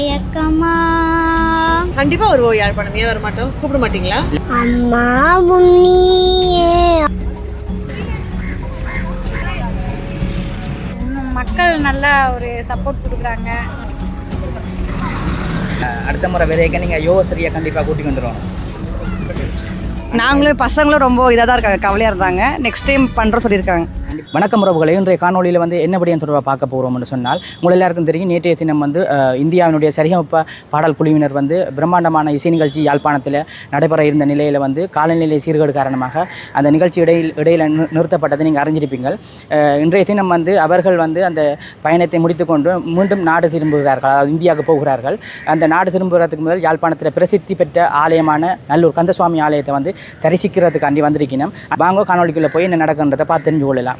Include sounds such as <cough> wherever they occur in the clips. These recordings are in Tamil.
மயக்கமா? கண்டிப்பா வருவோம் யாழ்ப்பாணம் ஏன் வர மாட்டோம். கூப்பிட மாட்டீங்களா? அம்மா உன்னியே. மக்கள் நல்லா ஒரு சப்போர்ட் கொடுக்குறாங்க. அடுத்த முறை விதைக்க நீங்கள் யோகஸ்ரீயை கண்டிப்பாக கூட்டிக் வந்துடுவோம் நாங்களும் பசங்களும் ரொம்ப இதாக தான் இருக்காங்க கவலையாக இருந்தாங்க. நெக்ஸ்ட் டைம் பண்ணுறோம் சொல்லியிருக்காங்க. வணக்கம் உறவுகளை. இன்றைய காணொலியில் வந்து என்னபடியும் தொடர்பாக பார்க்க போகிறோம்னு சொன்னால் உங்கள் எல்லாருக்கும் தெரியும் நேற்றைய தினம் வந்து இந்தியாவினுடைய சரிகமப்ப பாடல் குழுவினர் வந்து பிரம்மாண்டமான இசை நிகழ்ச்சி யாழ்ப்பாணத்தில் நடைபெற இருந்த நிலையில் வந்து காலநிலை சீர்கேடு காரணமாக அந்த நிகழ்ச்சி இடையில் இடையில் நிறுத்தப்பட்டதை நீங்கள் அறிஞ்சிருப்பீங்கள் இன்றைய தினம் வந்து அவர்கள் வந்து அந்த பயணத்தை முடித்துக்கொண்டு மீண்டும் நாடு திரும்புகிறார்கள். அதாவது இந்தியாவுக்கு போகிறார்கள். அந்த நாடு திரும்புகிறதுக்கு முதல் யாழ்ப்பாணத்தில் பிரசித்தி பெற்ற ஆலயமான நல்லூர் கந்தசுவாமி ஆலயத்தை வந்து தரிசிக்கிறதுக்காண்டி வந்திருக்கணும் வாங்க காணொலிக்குள்ளே போய் என்ன நடக்குன்றதை பார்த்து தெரிஞ்சு கொள்ளலாம்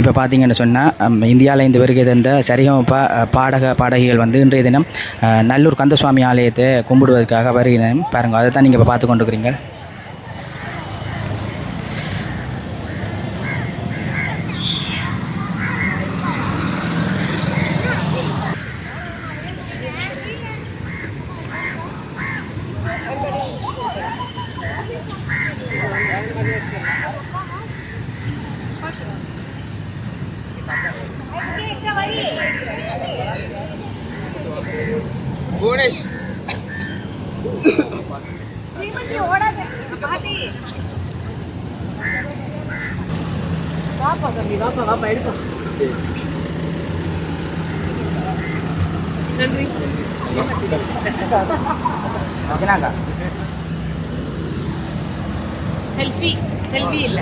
இப்போ பார்த்தீங்கன்னு சொன்னால் இந்தியாவில் இந்த வருகை தந்த சரிகமப்பா பாடக பாடகிகள் வந்து இன்றைய தினம் நல்லூர் கந்தசுவாமி ஆலயத்தை கும்பிடுவதற்காக வருகிறேன் பாருங்கள் அதை தான் நீங்கள் இப்போ பார்த்து கொண்டிருக்கிறீங்க. தம்பி வாப்பா வாப்பா எடுப்பா. நன்றி. செல்ஃபி செல்ஃபி இல்ல.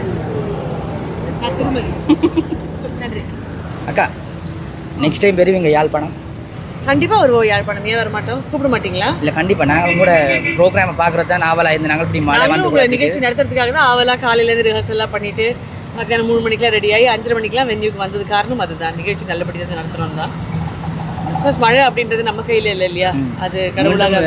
நான் திருமதி. நன்றி. அக்கா நெக்ஸ்ட் டைம் வருவீங்க யாழ்ப்பாணம் கண்டிப்பா வருவோம் யாழ்ப்பாணம் ஏன் வர மாட்டோம் கூப்பிட மாட்டீங்களா? இல்லை கண்டிப்பாக நாங்கள் கூட ப்ரோக்ராமை பார்க்குறது தான் நாவலாக இருந்து நாங்கள் இப்படி நாங்களும் வந்து. நிகழ்ச்சி நடத்துறதுக்காக தான் ஆவலா காலையில இருந்து ரிஹர்சல் எல்லாம் பண்ணிட்டு மத்தியானம் மூணு மணிக்கெல்லாம் ரெடி ஆகி அஞ்சரை மணிக்கெல்லாம் வென்யூக்கு வந்தது காரணம் அதுதான். நிகழ்ச்சி நல்லபடியாக தான் நடத்துறோம் தான். பிகாஸ் மழை அப்படின்றது நம்ம கையில இல்லை இல்லையா? அது கடவுளாக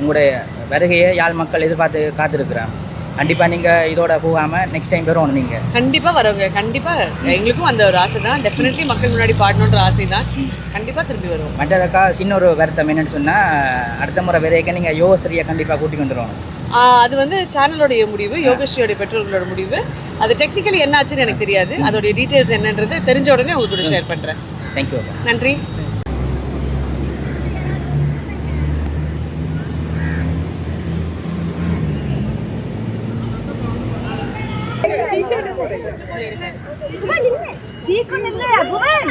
உங்களுடைய வருகையை யாழ் மக்கள் எதிர்பார்த்து காத்திருக்கிறாங்க. கண்டிப்பாக நீங்கள் இதோட போகாமல் நெக்ஸ்ட் டைம் வரணும் நீங்கள் கண்டிப்பா வரவங்க. கண்டிப்பா. எங்களுக்கும் அந்த ஒரு ஆசை தான். டெஃபினெட்லி மக்கள் முன்னாடி பாடணுன்ற ஆசை தான். கண்டிப்பா திரும்பி வருவோம். மற்றதக்கா சின்ன ஒரு வருத்தம் என்னன்னு சொன்னால் அடுத்த முறை விதைக்க நீங்கள் யோகஸ்ரீயை கண்டிப்பாக வந்துடுவோம் ஆஹ் அது வந்து சேனலோடைய முடிவு யோகஸ்ரீயோடைய பெற்றோர்களோட முடிவு. அது டெக்னிக்கலி என்ன ஆச்சுன்னு எனக்கு தெரியாது. அதோடைய டீட்டெயில்ஸ் என்னன்றது தெரிஞ்ச உடனே உங்களுக்கு ஷேர் பண்றேன். தேங்க்யூ நன்றி. சீக்கிரம் இல்ல புவன்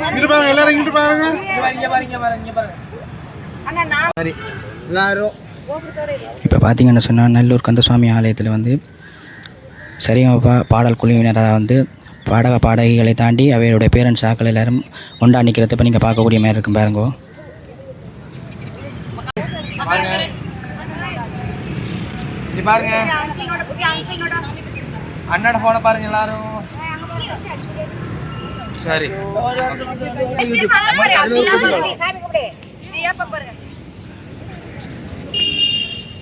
இங்கிட்டு பாருங்க எல்லாரும் இங்கிட்டு பாருங்க. எல்லாரும். இப்போ பார்த்தீங்கன்னு சொன்னால் நல்லூர் கந்தசுவாமி ஆலயத்தில் வந்து சரிகமப்பா பாடல் குழுவினராக வந்து பாடக பாடகிகளை தாண்டி அவையுடைய பேரண்ட்ஸ் ஆக்கள் எல்லாரும் ஒன்றா நிற்கிறத இப்போ நீங்கள் பார்க்கக்கூடிய மாதிரி இருக்கும் பாருங்கோ. பாருங்க இங்க பாருங்க. அண்ணோட போனை பாருங்க எல்லாரும். சரி.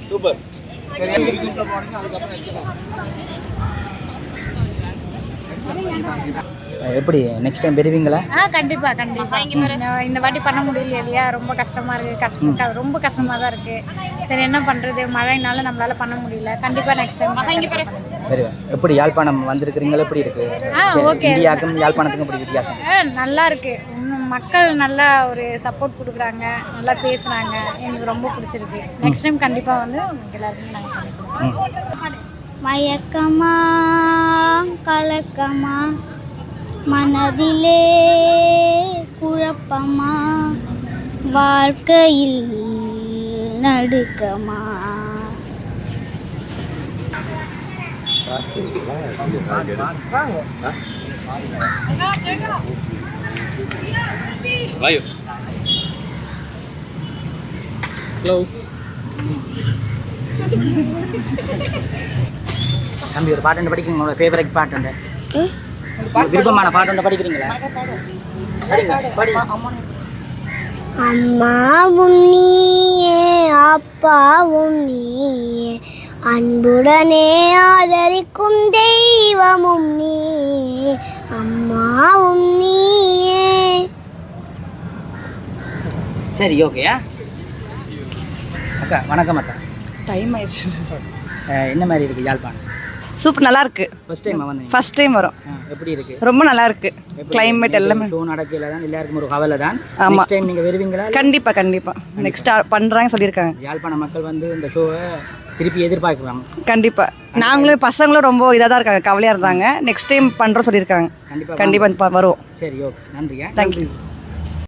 சூப்பர். எப்படி? Next time பெறுவீங்களா? ஆ கண்டிப்பா கண்டிப்பா. இந்த- இந்த வாட்டி பண்ண முடியல இல்லையா? ரொம்ப கஷ்டமா இருக்கு. கஷ்டம் க- ரொம்ப கஷ்டமா தான் இருக்கு. சரி என்ன பண்றது? மழைனால நம்மளால பண்ண முடியல. கண்டிப்பா நெக்ஸ்ட் டைம் எப்படி யாழ்ப்பாணம் வந்திருக்கிறீங்களா? எப்படி இருக்கு. இந்தியாவுக்கும் யாழ்ப்பாணத்துக்கும் எப்படி வித்தியாசம்? நல்லா இருக்கு. இன்னும் மக்கள் நல்லா ஒரு சப்போர்ட் கொடுக்குறாங்க. நல்லா பேசுறாங்க. எனக்கு ரொம்ப பிடிச்சிருக்கு. நெக்ஸ்ட் டைம் கண்டிப்பா வந்து எல்லாருக்கும் நாங்கள். மயக்கமா கலக்கமா மனதிலே குழப்பமா வாழ்க்கையில் நடுக்கமா. ஹலோ <laughs> தம்பி ஒரு பாட்டு படிக்கிறீங்க உங்களோட ஃபேவரட் பாட்டு உண்டு விருப்பமான பாட்டு உண்டு படிக்கிறீங்களா? அம்மாவும் நீயே அப்பாவும் நீயே அன்புடனே ஆதரிக்கும் தெய்வமும் நீயே அம்மாவும் நீயே. சரி ஓகேயா அக்கா வணக்கம் அக்கா. டைம் ஆயிடுச்சு. என்ன மாதிரி இருக்கு யாழ்ப்பாணம்? சூப்பர் நல்லா இருக்கு ஃபர்ஸ்ட் டைம் வந்தீங்க? ஃபர்ஸ்ட் டைம் வரும். எப்படி இருக்கு? ரொம்ப நல்லா இருக்கு? கிளைமேட் எல்லாமே. ஷோ நடக்கல தான் எல்லாருக்கும் ஒரு கவலை தான். ஆமா. நெக்ஸ்ட் டைம் நீங்க வருவீங்களா? கண்டிப்பா கண்டிப்பா. நெக்ஸ்ட் பண்றாங்க சொல்லியிருக்காங்க. யாழ்ப்பாண மக்கள் வந்து இந்த ஷோவை திருப்பி எதிர்பார்க்குறாங்க. கண்டிப்பா. நாங்களும் பசங்களும் ரொம்ப இதாக தான் இருக்காங்க கவலையா இருந்தாங்க. நெக்ஸ்ட் டைம் பண்றோம் சொல்லியிருக்காங்க. கண்டிப்பா கண்டிப்பா வந்து வருவோம். சரி ஓகே நன்றியா you.